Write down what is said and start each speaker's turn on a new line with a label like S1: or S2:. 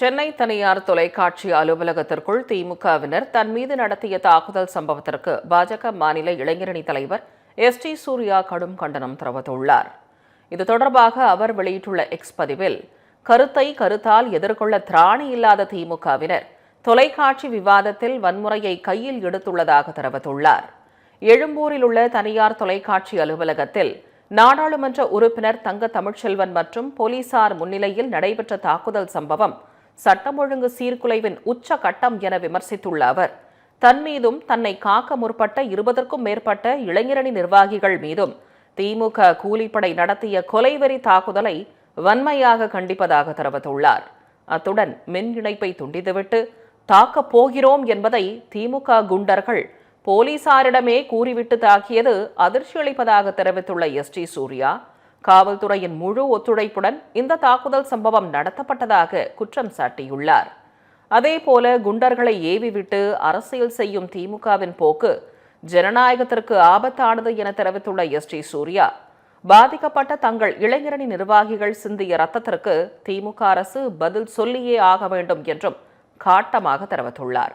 S1: சென்னை தனியார் தொலைக்காட்சி அலுவலகத்திற்குள் திமுகவினர் தன் மீது நடத்திய தாக்குதல் சம்பவத்திற்கு பாஜக மாநில இளைஞரணி தலைவர் எஸ் டி சூர்யா கடும் கண்டனம் தெரிவித்துள்ளார். இது தொடர்பாக அவர் வெளியிட்டுள்ள எக்ஸ் பதிவில் கருத்தை கருத்தால் எதிர்கொள்ள திராணி இல்லாத திமுகவினர் தொலைக்காட்சி விவாதத்தில் வன்முறையை கையில் எடுத்துள்ளதாக தெரிவித்துள்ளார். எழும்பூரில் உள்ள தனியார் தொலைக்காட்சி அலுவலகத்தில் நாடாளுமன்ற உறுப்பினர் தங்க தமிழ்ச்செல்வன் மற்றும் போலீசார் முன்னிலையில் நடைபெற்ற தாக்குதல் சம்பவம் சட்டம் ஒழுங்கு சீர்குலைவின் உச்ச கட்டம் என விமர்சித்துள்ள அவர் தன் மீதும் தன்னை காக்க முற்பட்ட இருபதற்கும் மேற்பட்ட இளைஞரணி நிர்வாகிகள் மீதும் திமுக கூலிப்படை நடத்திய கொலைவெறி தாக்குதலை வன்மையாக கண்டிப்பதாக தெரிவித்துள்ளார். அத்துடன் மின் இணைப்பை துண்டித்துவிட்டு தாக்கப் போகிறோம் என்பதை திமுக குண்டர்கள் போலீசாரிடமே கூறிவிட்டு தாக்கியது அதிர்ச்சியளிப்பதாக தெரிவித்துள்ள எஸ் டி சூர்யா காவல்துறையின் முழு ஒத்துழைப்புடன் இந்த தாக்குதல் சம்பவம் நடத்தப்பட்டதாக குற்றம் சாட்டியுள்ளார். அதேபோல குண்டர்களை ஏவிவிட்டு அரசியல் செய்யும் திமுகவின் போக்கு ஜனநாயகத்திற்கு ஆபத்தானது என தெரிவித்துள்ள எஸ் டி சூர்யா பாதிக்கப்பட்ட தங்கள் இளைஞரணி நிர்வாகிகள் சிந்திய ரத்தத்திற்கு திமுக அரசு பதில் சொல்லியே ஆக வேண்டும் என்றும் காட்டமாக தெரிவித்துள்ளார்.